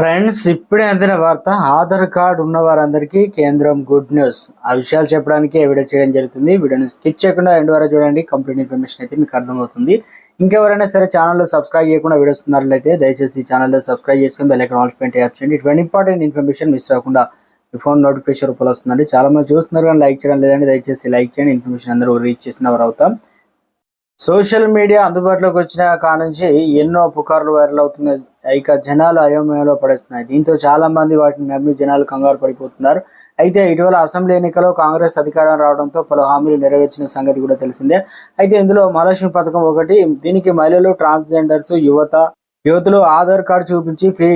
Friends ఇప్పుడే అందిన వార్త ఆధార్ కార్డు ఉన్న వారందరికీ కేంద్రం గుడ్ న్యూస్. ఆ విషయాలు చెప్పడానికి వీడియో చేయడం జరుగుతుంది. వీడియోని స్కిప్ చేయకుండా ఎండ్ వరకు చూడండి. కంప్లీట్ ఇన్ఫర్మేషన్ అయితే మీకు అర్థమవుతుంది. ఇంకెవరైనా సరే ఛానల్లో సబ్స్క్రైబ్ చేయకుండా వీడియోస్ ఉన్నట్లయితే దయచేసి ఛానల్లో సబ్స్క్రైబ్ చేసుకుని బెల్ ఐకాన్ ఆల్ పెయింట్ యాప్ చేయండి. ఇటువంటి ఇంపార్టెంట్ ఇన్ఫర్మేషన్ మిస్ అవ్వకుండా మీ ఫోన్ నోటిఫికేషన్ రూపంలో వస్తుందండి. చాలా మంది చూస్తున్నారు కానీ లైక్ చేయడం లేదండి. దయచేసి లైక్ చేయండి. ఇన్ఫర్మేషన్ అందరూ రీచ్ చేసిన వారు అవుతాం. సోషల్ మీడియా అందుబాటులోకి వచ్చిన కానుంచి ఎన్నో పుకార్లు వైరల్ అవుతున్నాయి. ఇక జనాలు అయోమయంలో పడేస్తున్నాయి. దీంతో చాలా మంది వాటిని నమ్మి జనాలు కంగారు పడిపోతున్నారు. అయితే ఇటీవల అసెంబ్లీ ఎన్నికల్లో కాంగ్రెస్ అధికారం రావడంతో పలు హామీలు నెరవేర్చిన సంగతి కూడా తెలిసిందే. అయితే ఇందులో మహాలక్ష్మి పథకం ఒకటి దీనికి మహిళలు ట్రాన్స్జెండర్స్ యువత యువతులు ఆధార్ కార్డు చూపించి ఫ్రీ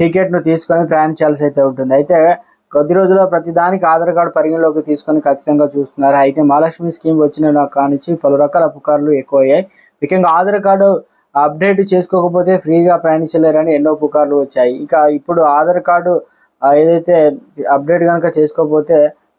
టికెట్ను తీసుకొని ప్రయాణించాల్సి అయితే ఉంటుంది. అయితే కొద్ది రోజుల్లో ప్రతి దానికి ఆధార్ కార్డు పరిగణలోకి తీసుకొని ఖచ్చితంగా చూస్తున్నారు. అయితే మహాలక్ష్మి స్కీమ్ వచ్చిన కానించి పలు రకాల పుకార్లు ఎక్కువయ్యాయి. ముఖ్యంగా ఆధార్ కార్డు అప్డేట్ చేసుకోకపోతే ఫ్రీగా ప్రయాణించలేరని ఎన్నో పుకార్లు వచ్చాయి. ఇక ఇప్పుడు ఆధార్ కార్డు ఏదైతే అప్డేట్ కనుక చేసుకోకపోతే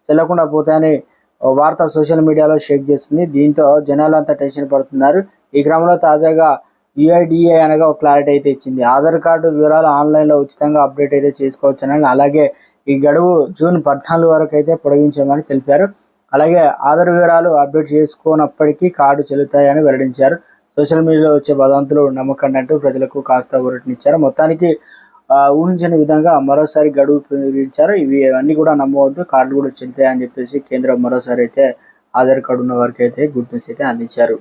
చెల్లకుండా పోతాయని వార్త సోషల్ మీడియాలో షేక్ చేస్తుంది. దీంతో జనాలంతా టెన్షన్ పడుతున్నారు. ఈ క్రమంలో తాజాగా యుఐడిఏ అనగా ఒక క్లారిటీ అయితే ఇచ్చింది. ఆధార్ కార్డు వివరాలు ఆన్లైన్లో ఉచితంగా అప్డేట్ అయితే చేసుకోవచ్చునని అలాగే ఈ గడువు జూన్ పద్నాలుగు వరకు అయితే పొడిగించామని తెలిపారు. అలాగే ఆధార్ వివరాలు అప్డేట్ చేసుకోనప్పటికీ కార్డు చెల్లుతాయని వెల్లడించారు. సోషల్ మీడియాలో వచ్చే వదంతులు నమ్మకండి అంటూ ప్రజలకు కాస్త ఊరటనిచ్చారు. మొత్తానికి ఊహించిన ఊహించని విధంగా మరోసారి గడువు పెంచారు ఇవి అన్నీ కూడా నమ్మవద్దు కార్డులు కూడా చెల్లుతాయని చెప్పేసి కేంద్రం మరోసారి అయితే ఆధార్ కార్డు ఉన్న వారికి అయితే గుడ్ న్యూస్ అయితే అందించారు.